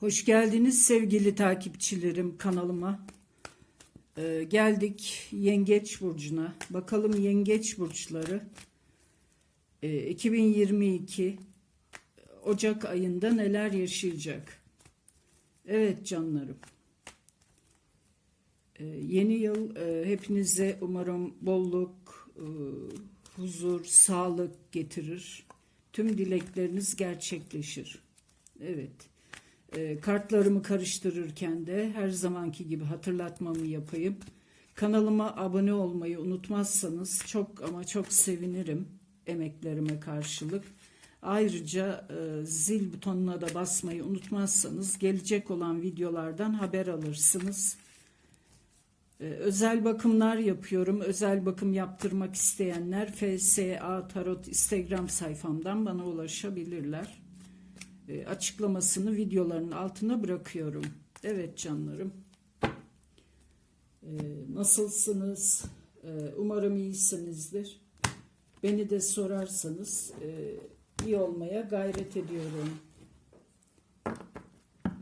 Hoş geldiniz sevgili takipçilerim kanalıma. Ee, geldik Yengeç Burcu'na. Bakalım Yengeç Burçları e, 2022 Ocak ayında neler yaşayacak? Evet canlarım. Ee, yeni yıl e, hepinize umarım bolluk, e, huzur, sağlık getirir. Tüm dilekleriniz gerçekleşir. Evet. E, kartlarımı karıştırırken de her zamanki gibi hatırlatmamı yapayım. Kanalıma abone olmayı unutmazsanız çok ama çok sevinirim emeklerime karşılık. Ayrıca e, zil butonuna da basmayı unutmazsanız gelecek olan videolardan haber alırsınız. E, özel bakımlar yapıyorum. Özel bakım yaptırmak isteyenler FSA Tarot Instagram sayfamdan bana ulaşabilirler. E, açıklamasını videoların altına bırakıyorum. Evet canlarım. E, nasılsınız? E, umarım iyisinizdir. Beni de sorarsanız iyi olmaya gayret ediyorum.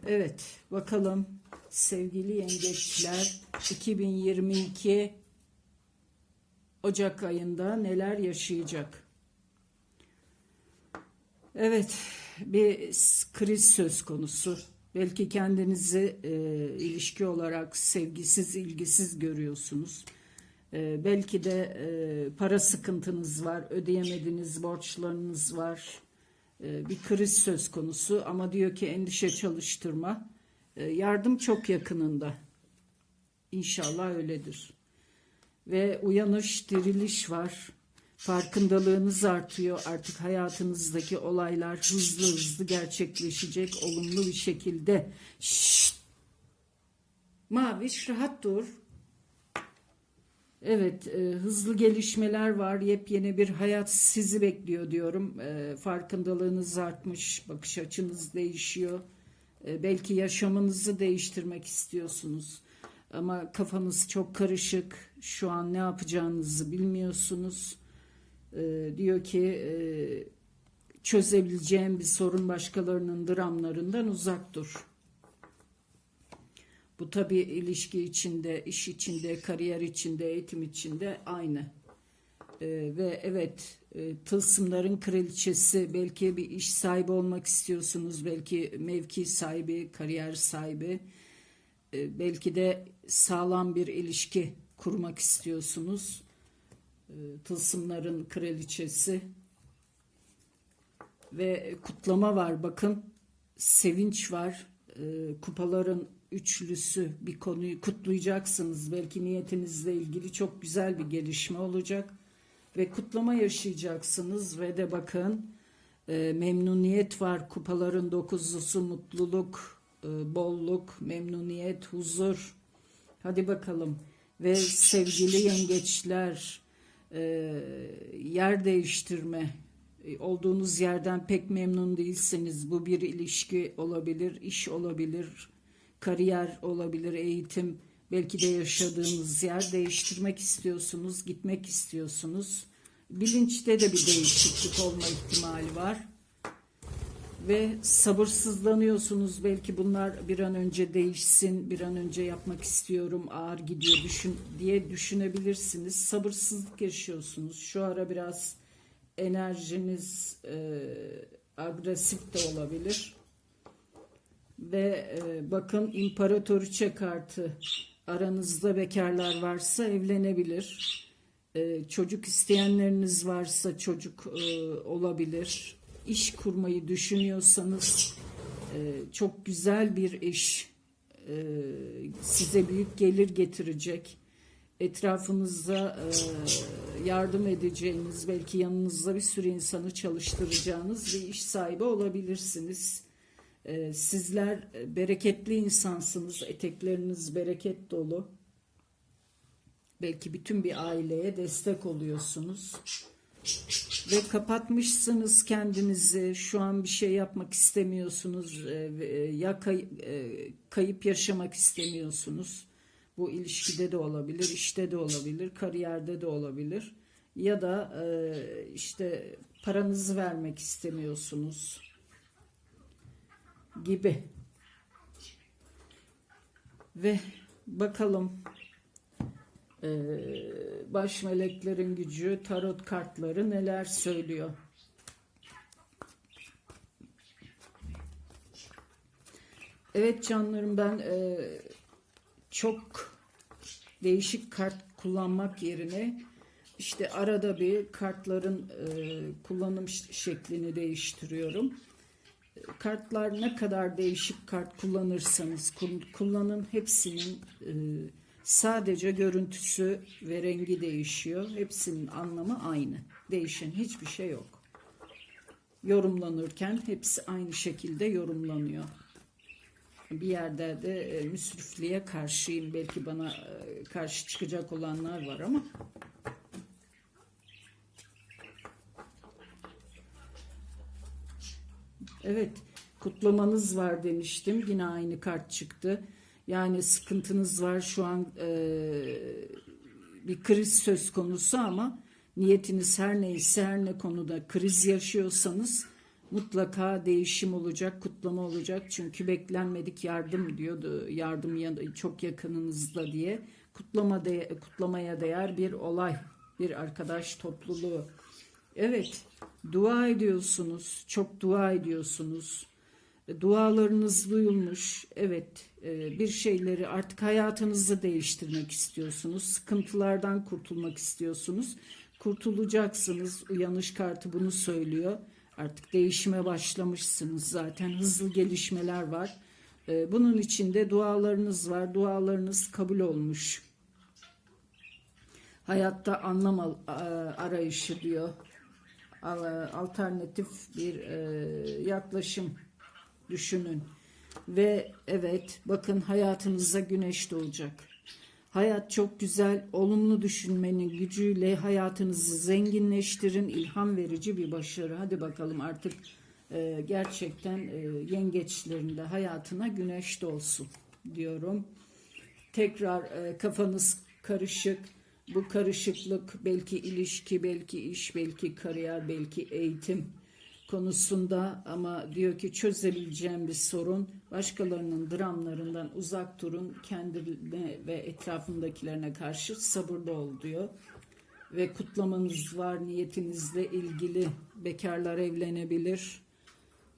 Evet, bakalım sevgili yengeçler 2022 Ocak ayında neler yaşayacak? Evet, bir kriz söz konusu. Belki kendinizi e, ilişki olarak sevgisiz, ilgisiz görüyorsunuz. E, belki de e, para sıkıntınız var, ödeyemediğiniz borçlarınız var. E, bir kriz söz konusu ama diyor ki endişe çalıştırma. E, yardım çok yakınında. İnşallah öyledir. Ve uyanış, diriliş var. Farkındalığınız artıyor. Artık hayatınızdaki olaylar hızlı hızlı gerçekleşecek olumlu bir şekilde. Şşt! Maviş rahat dur. Evet, e, hızlı gelişmeler var. Yepyeni bir hayat sizi bekliyor diyorum. E, farkındalığınız artmış, bakış açınız değişiyor. E, belki yaşamınızı değiştirmek istiyorsunuz. Ama kafanız çok karışık. Şu an ne yapacağınızı bilmiyorsunuz. E, diyor ki e, çözebileceğim bir sorun başkalarının dramlarından uzak dur. Bu tabi ilişki içinde, iş içinde, kariyer içinde, eğitim içinde aynı. Ee, ve evet e, tılsımların kraliçesi belki bir iş sahibi olmak istiyorsunuz belki mevki sahibi kariyer sahibi e, belki de sağlam bir ilişki kurmak istiyorsunuz tılsımların kraliçesi ve kutlama var. Bakın sevinç var. E, kupaların üçlüsü bir konuyu kutlayacaksınız. Belki niyetinizle ilgili çok güzel bir gelişme olacak ve kutlama yaşayacaksınız ve de bakın e, memnuniyet var. Kupaların dokuzlusu mutluluk e, bolluk memnuniyet huzur. Hadi bakalım. Ve sevgili yengeçler e, yer değiştirme e, olduğunuz yerden pek memnun değilseniz bu bir ilişki olabilir iş olabilir kariyer olabilir eğitim Belki de yaşadığınız yer değiştirmek istiyorsunuz, gitmek istiyorsunuz. Bilinçte de bir değişiklik olma ihtimali var. Ve sabırsızlanıyorsunuz. Belki bunlar bir an önce değişsin, bir an önce yapmak istiyorum, ağır gidiyor düşün diye düşünebilirsiniz. Sabırsızlık yaşıyorsunuz. Şu ara biraz enerjiniz e, agresif de olabilir. Ve e, bakın imparatoriçe kartı aranızda bekarlar varsa evlenebilir. Ee, çocuk isteyenleriniz varsa çocuk e, olabilir. İş kurmayı düşünüyorsanız e, çok güzel bir iş e, size büyük gelir getirecek. Etrafınızda e, yardım edeceğiniz, belki yanınızda bir sürü insanı çalıştıracağınız bir iş sahibi olabilirsiniz. Sizler bereketli insansınız. Etekleriniz bereket dolu. Belki bütün bir aileye destek oluyorsunuz. Ve kapatmışsınız kendinizi. Şu an bir şey yapmak istemiyorsunuz. Ee, e, ya e, kayıp yaşamak istemiyorsunuz. Bu ilişkide de olabilir, işte de olabilir, kariyerde de olabilir. Ya da işte paranızı vermek istemiyorsunuz gibi. Ve bakalım baş meleklerin gücü, tarot kartları neler söylüyor. Evet canlarım ben eee, çok değişik kart kullanmak yerine işte arada bir kartların eee, kullanım şeklini değiştiriyorum. Kartlar ne kadar değişik kart kullanırsanız kul- kullanın hepsinin e, sadece görüntüsü ve rengi değişiyor. Hepsinin anlamı aynı. Değişen hiçbir şey yok. Yorumlanırken hepsi aynı şekilde yorumlanıyor. Bir yerde de e, müsrifliğe karşıyım. Belki bana e, karşı çıkacak olanlar var ama Evet, kutlamanız var demiştim. Yine aynı kart çıktı. Yani sıkıntınız var şu an eee, bir kriz söz konusu ama niyetiniz her neyse her ne konuda kriz yaşıyorsanız mutlaka değişim olacak, kutlama olacak. Çünkü beklenmedik yardım diyordu. Yardım ya- çok yakınınızda diye. Kutlama de, kutlamaya değer bir olay, bir arkadaş topluluğu. Evet, dua ediyorsunuz, çok dua ediyorsunuz. Dualarınız duyulmuş. Evet, e, bir şeyleri artık hayatınızı değiştirmek istiyorsunuz. Sıkıntılardan kurtulmak istiyorsunuz. Kurtulacaksınız. Uyanış kartı bunu söylüyor. Artık değişime başlamışsınız zaten. Hızlı gelişmeler var. E, Bunun içinde dualarınız var. Dualarınız kabul olmuş. Hayatta anlam arayışı diyor. Al- Alternatif bir e, yaklaşım düşünün. Ve evet bakın hayatınıza güneş doğacak. Hayat çok güzel. Olumlu düşünmenin gücüyle hayatınızı zenginleştirin. ilham verici bir başarı. Hadi bakalım artık e, gerçekten e, yengeçlerin de hayatına güneş doğsun diyorum. Tekrar e, kafanız karışık. Bu karışıklık belki ilişki, belki iş, belki kariyer, belki eğitim konusunda ama diyor ki çözebileceğim bir sorun. Başkalarının dramlarından uzak durun. Kendine ve etrafındakilerine karşı sabırlı ol diyor. Ve kutlamanız var niyetinizle ilgili. Bekarlar evlenebilir.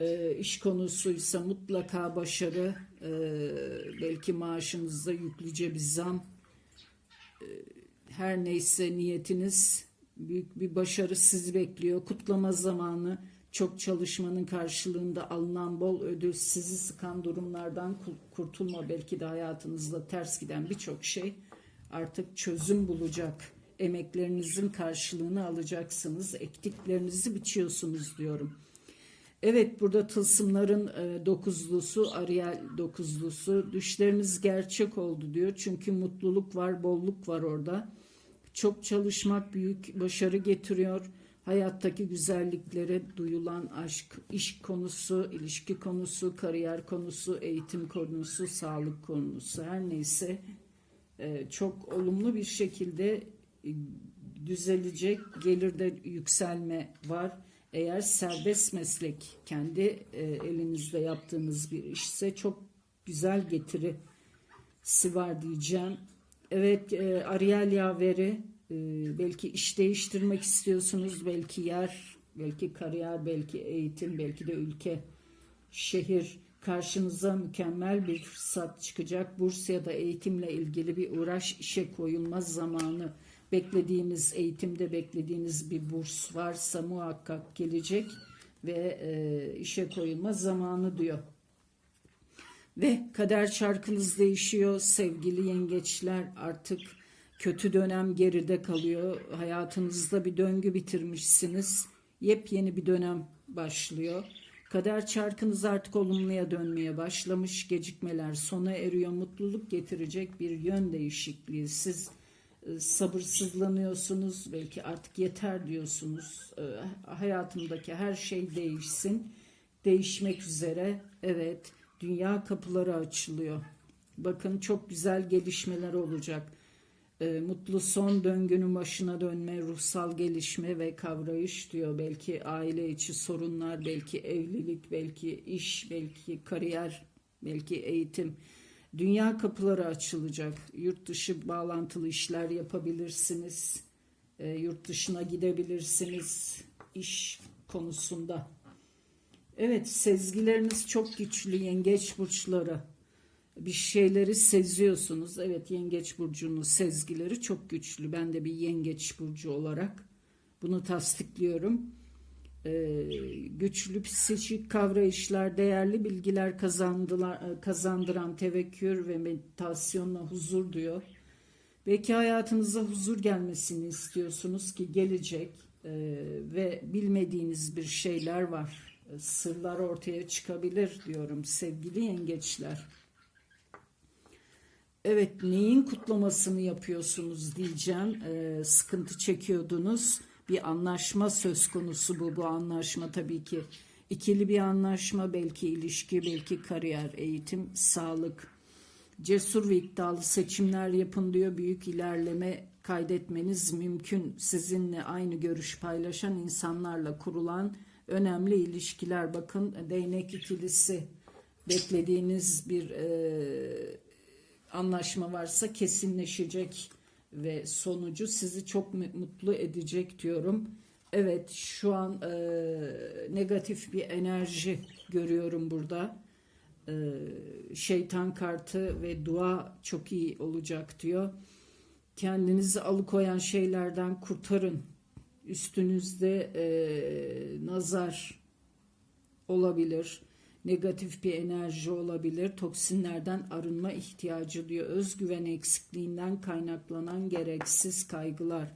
Ee, iş konusuysa mutlaka başarı. Ee, belki maaşınızda yüklüce bir zam her neyse niyetiniz büyük bir başarı sizi bekliyor. Kutlama zamanı çok çalışmanın karşılığında alınan bol ödül sizi sıkan durumlardan ku- kurtulma belki de hayatınızda ters giden birçok şey artık çözüm bulacak. Emeklerinizin karşılığını alacaksınız. Ektiklerinizi biçiyorsunuz diyorum. Evet burada tılsımların e, dokuzlusu, Ariel dokuzlusu. Düşleriniz gerçek oldu diyor. Çünkü mutluluk var, bolluk var orada. Çok çalışmak büyük başarı getiriyor. Hayattaki güzelliklere duyulan aşk, iş konusu, ilişki konusu, kariyer konusu, eğitim konusu, sağlık konusu her neyse e, çok olumlu bir şekilde e, düzelecek gelirde yükselme var. Eğer serbest meslek kendi e, elinizde yaptığınız bir işse çok güzel getirisi var diyeceğim. Evet Ariel yaveri e, belki iş değiştirmek istiyorsunuz belki yer belki kariyer belki eğitim belki de ülke şehir karşınıza mükemmel bir fırsat çıkacak. Burs ya da eğitimle ilgili bir uğraş işe koyulma zamanı. Beklediğiniz eğitimde beklediğiniz bir burs varsa muhakkak gelecek ve e, işe koyulma zamanı diyor. Ve kader şarkınız değişiyor sevgili yengeçler artık kötü dönem geride kalıyor. Hayatınızda bir döngü bitirmişsiniz. Yepyeni bir dönem başlıyor. Kader çarkınız artık olumluya dönmeye başlamış. Gecikmeler sona eriyor. Mutluluk getirecek bir yön değişikliği. Siz e, sabırsızlanıyorsunuz. Belki artık yeter diyorsunuz. E, Hayatımdaki her şey değişsin. Değişmek üzere. Evet. Dünya kapıları açılıyor. Bakın çok güzel gelişmeler olacak. E, mutlu son döngünün başına dönme, ruhsal gelişme ve kavrayış diyor. Belki aile içi sorunlar, belki evlilik, belki iş, belki kariyer, belki eğitim. Dünya kapıları açılacak. Yurt dışı bağlantılı işler yapabilirsiniz. E, yurt dışına gidebilirsiniz iş konusunda. Evet, sezgileriniz çok güçlü yengeç burçları. Bir şeyleri seziyorsunuz. Evet, yengeç burcunun sezgileri çok güçlü. Ben de bir yengeç burcu olarak bunu tasdikliyorum. Ee, güçlü psikolojik kavrayışlar, değerli bilgiler kazandılar, kazandıran tevekkür ve meditasyonla huzur diyor. Belki hayatınıza huzur gelmesini istiyorsunuz ki gelecek Ee, ve bilmediğiniz bir şeyler var. Sırlar ortaya çıkabilir diyorum sevgili yengeçler. Evet neyin kutlamasını yapıyorsunuz diyeceğim. Ee, sıkıntı çekiyordunuz. Bir anlaşma söz konusu bu. Bu anlaşma tabii ki ikili bir anlaşma. Belki ilişki, belki kariyer, eğitim, sağlık. Cesur ve iddialı seçimler yapın diyor. Büyük ilerleme kaydetmeniz mümkün. Sizinle aynı görüş paylaşan insanlarla kurulan önemli ilişkiler. Bakın değnek ikilisi beklediğiniz bir e, anlaşma varsa kesinleşecek ve sonucu sizi çok mu- mutlu edecek diyorum. Evet şu an e, negatif bir enerji görüyorum burada. E, şeytan kartı ve dua çok iyi olacak diyor. Kendinizi alıkoyan şeylerden kurtarın. Üstünüzde e, nazar olabilir. Negatif bir enerji olabilir. Toksinlerden arınma ihtiyacı diyor. Özgüven eksikliğinden kaynaklanan gereksiz kaygılar.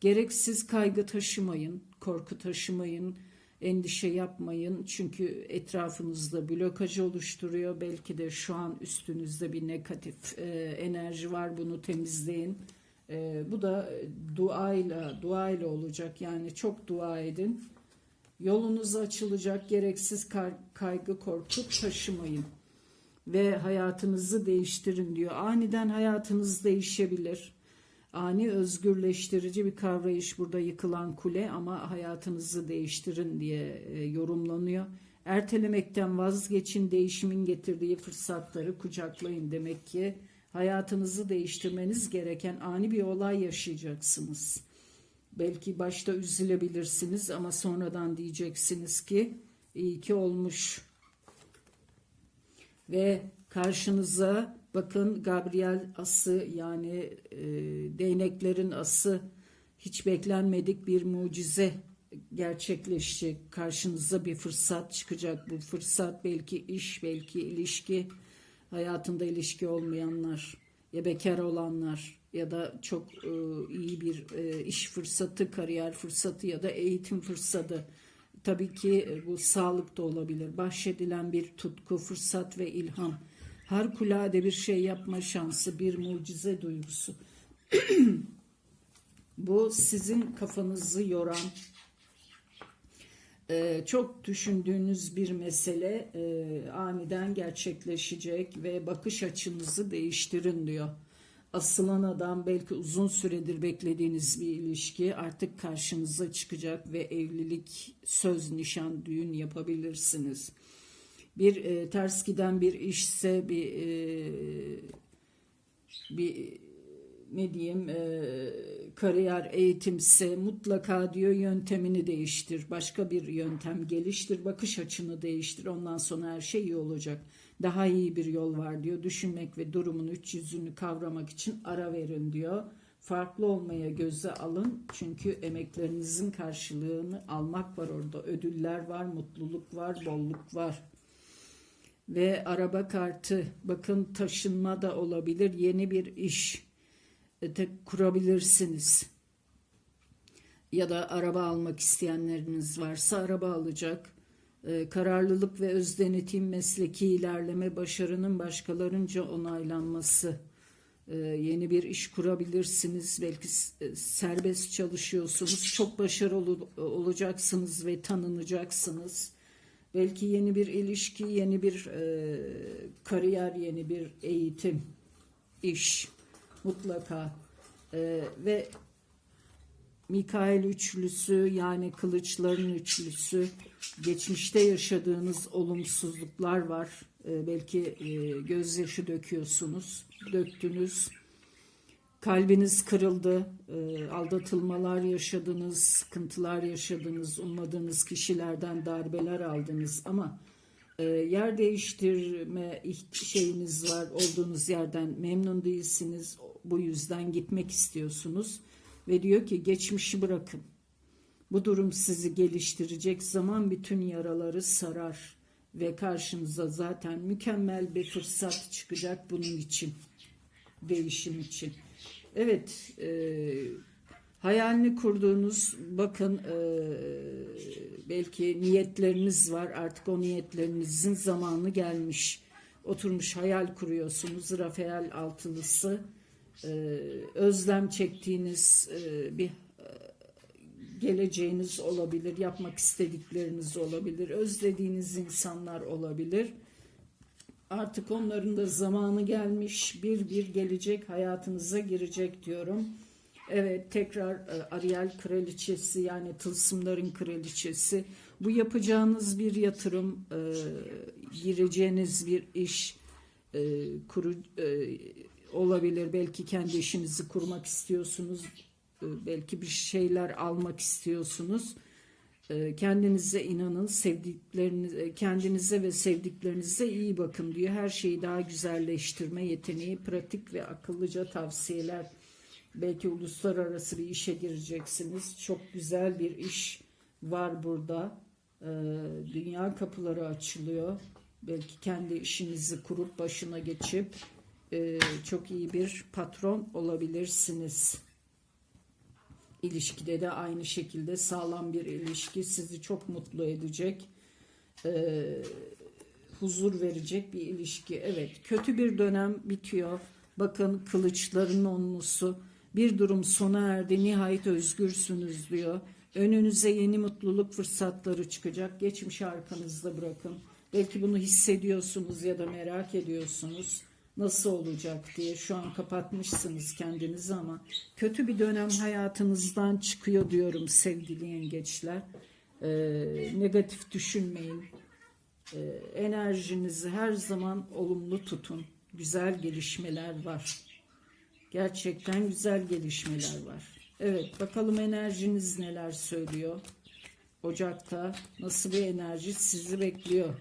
Gereksiz kaygı taşımayın, korku taşımayın, endişe yapmayın. Çünkü etrafınızda blokaj oluşturuyor. Belki de şu an üstünüzde bir negatif e, enerji var. Bunu temizleyin. E, bu da duayla, duayla olacak. Yani çok dua edin. Yolunuz açılacak. Gereksiz kaygı, korku taşımayın. Ve hayatınızı değiştirin diyor. Aniden hayatınız değişebilir. Ani özgürleştirici bir kavrayış burada yıkılan kule ama hayatınızı değiştirin diye e, yorumlanıyor. Ertelemekten vazgeçin, değişimin getirdiği fırsatları kucaklayın demek ki hayatınızı değiştirmeniz gereken ani bir olay yaşayacaksınız. Belki başta üzülebilirsiniz ama sonradan diyeceksiniz ki iyi ki olmuş. Ve karşınıza bakın Gabriel ası yani e, değneklerin ası hiç beklenmedik bir mucize gerçekleşecek. Karşınıza bir fırsat çıkacak. Bu fırsat belki iş, belki ilişki, hayatında ilişki olmayanlar ya bekar olanlar ya da çok e, iyi bir e, iş fırsatı, kariyer fırsatı ya da eğitim fırsatı. Tabii ki e, bu sağlık da olabilir. Bahşedilen bir tutku, fırsat ve ilham. Harikulade bir şey yapma şansı, bir mucize duygusu. bu sizin kafanızı yoran, çok düşündüğünüz bir mesele aniden gerçekleşecek ve bakış açınızı değiştirin diyor. Asılan adam belki uzun süredir beklediğiniz bir ilişki artık karşınıza çıkacak ve evlilik, söz, nişan, düğün yapabilirsiniz. Bir e, ters giden bir işse bir e, bir ne diyeyim e, kariyer eğitimse mutlaka diyor yöntemini değiştir. Başka bir yöntem geliştir. Bakış açını değiştir. Ondan sonra her şey iyi olacak. Daha iyi bir yol var diyor. Düşünmek ve durumun üç yüzünü kavramak için ara verin diyor. Farklı olmaya göze alın. Çünkü emeklerinizin karşılığını almak var orada. Ödüller var, mutluluk var, bolluk var ve araba kartı bakın taşınma da olabilir yeni bir iş de kurabilirsiniz ya da araba almak isteyenleriniz varsa araba alacak kararlılık ve öz denetim mesleki ilerleme başarının başkalarınca onaylanması. E, yeni bir iş kurabilirsiniz. Belki e, serbest çalışıyorsunuz. Çok başarılı olacaksınız ve tanınacaksınız. Belki yeni bir ilişki, yeni bir e, kariyer, yeni bir eğitim, iş mutlaka. E, ve Mikail üçlüsü yani kılıçların üçlüsü geçmişte yaşadığınız olumsuzluklar var. E, belki e, gözyaşı döküyorsunuz, döktünüz. Kalbiniz kırıldı, e, aldatılmalar yaşadınız, sıkıntılar yaşadınız, ummadığınız kişilerden darbeler aldınız ama e, yer değiştirme şeyiniz var, olduğunuz yerden memnun değilsiniz, bu yüzden gitmek istiyorsunuz ve diyor ki geçmişi bırakın. Bu durum sizi geliştirecek zaman bütün yaraları sarar ve karşınıza zaten mükemmel bir fırsat çıkacak bunun için, değişim için. Evet, e, hayalini kurduğunuz, bakın e, belki niyetleriniz var, artık o niyetlerinizin zamanı gelmiş. Oturmuş hayal kuruyorsunuz, Rafael altılısı, e, özlem çektiğiniz e, bir geleceğiniz olabilir, yapmak istedikleriniz olabilir, özlediğiniz insanlar olabilir. Artık onların da zamanı gelmiş, bir bir gelecek hayatınıza girecek diyorum. Evet tekrar e, Ariel kraliçesi yani tılsımların kraliçesi. Bu yapacağınız bir yatırım, e, gireceğiniz bir iş e, kuru, e, olabilir. Belki kendi işinizi kurmak istiyorsunuz. E, belki bir şeyler almak istiyorsunuz. E, Kendinize inanın, sevdikleriniz, e, kendinize ve sevdiklerinize iyi bakın diyor. Her şeyi daha güzelleştirme yeteneği, pratik ve akıllıca tavsiyeler. Belki uluslararası bir işe gireceksiniz. Çok güzel bir iş var burada. E, Dünya kapıları açılıyor. Belki kendi işinizi kurup başına geçip e, çok iyi bir patron olabilirsiniz. İlişkide de aynı şekilde sağlam bir ilişki sizi çok mutlu edecek. Ee, huzur verecek bir ilişki. Evet kötü bir dönem bitiyor. Bakın kılıçların onlusu. Bir durum sona erdi. Nihayet özgürsünüz diyor. Önünüze yeni mutluluk fırsatları çıkacak. Geçmişi arkanızda bırakın. Belki bunu hissediyorsunuz ya da merak ediyorsunuz nasıl olacak diye şu an kapatmışsınız kendinizi ama kötü bir dönem hayatınızdan çıkıyor diyorum sevgili yengeçler. Ee, negatif düşünmeyin. Ee, enerjinizi her zaman olumlu tutun. Güzel gelişmeler var. Gerçekten güzel gelişmeler var. Evet bakalım enerjiniz neler söylüyor. Ocakta nasıl bir enerji sizi bekliyor.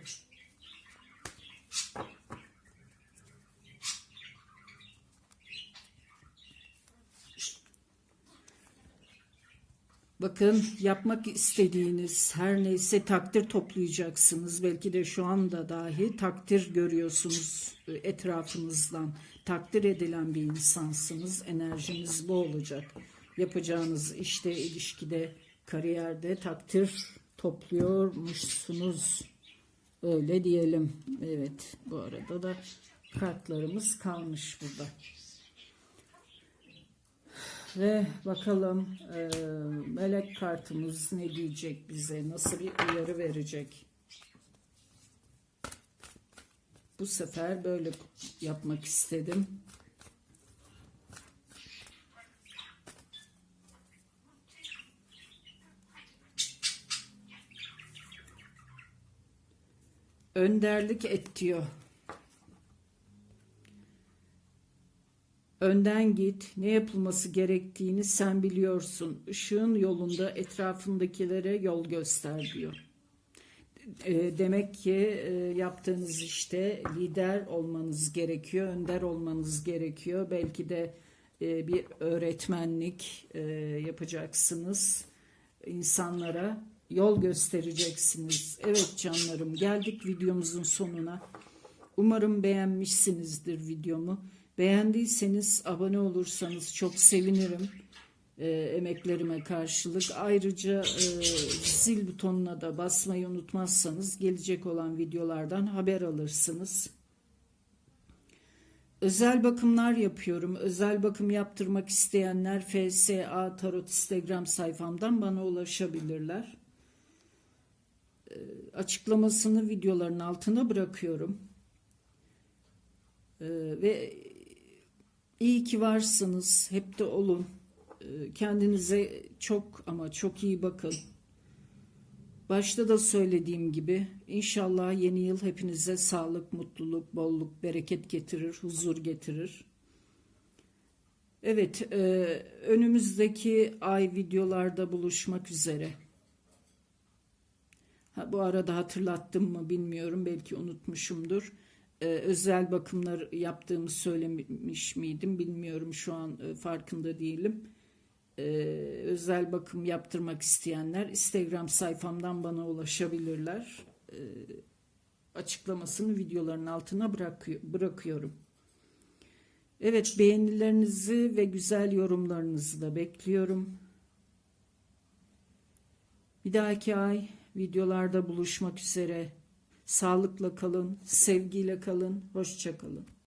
Bakın yapmak istediğiniz her neyse takdir toplayacaksınız. Belki de şu anda dahi takdir görüyorsunuz etrafınızdan. Takdir edilen bir insansınız. Enerjiniz bu olacak. Yapacağınız işte, ilişkide, kariyerde takdir topluyormuşsunuz. Öyle diyelim. Evet bu arada da kartlarımız kalmış burada. Ve bakalım e, melek kartımız ne diyecek bize? Nasıl bir uyarı verecek? Bu sefer böyle yapmak istedim. Önderlik et diyor. Önden git, ne yapılması gerektiğini sen biliyorsun. Işığın yolunda etrafındakilere yol göster diyor. E, demek ki e, yaptığınız işte lider olmanız gerekiyor, önder olmanız gerekiyor. Belki de e, bir öğretmenlik e, yapacaksınız. İnsanlara yol göstereceksiniz. Evet canlarım geldik videomuzun sonuna. Umarım beğenmişsinizdir videomu. Beğendiyseniz abone olursanız çok sevinirim e, emeklerime karşılık. Ayrıca e, zil butonuna da basmayı unutmazsanız gelecek olan videolardan haber alırsınız. Özel bakımlar yapıyorum. Özel bakım yaptırmak isteyenler FSA Tarot Instagram sayfamdan bana ulaşabilirler. E, açıklamasını videoların altına bırakıyorum. E, ve İyi ki varsınız. Hep de olun. Ee, Kendinize çok ama çok iyi bakın. Başta da söylediğim gibi inşallah yeni yıl hepinize sağlık, mutluluk, bolluk, bereket getirir, huzur getirir. Evet, e, önümüzdeki ay videolarda buluşmak üzere. Ha, bu arada hatırlattım mı bilmiyorum, belki unutmuşumdur. E, özel bakımlar yaptığımı söylemiş miydim bilmiyorum, şu an e, farkında değilim. E, özel bakım yaptırmak isteyenler Instagram sayfamdan bana ulaşabilirler. Açıklamasını videoların altına bırakıyor, bırakıyorum. Evet beğenilerinizi ve güzel yorumlarınızı da bekliyorum. Bir dahaki ay videolarda buluşmak üzere. Sağlıkla kalın, sevgiyle kalın, hoşça kalın.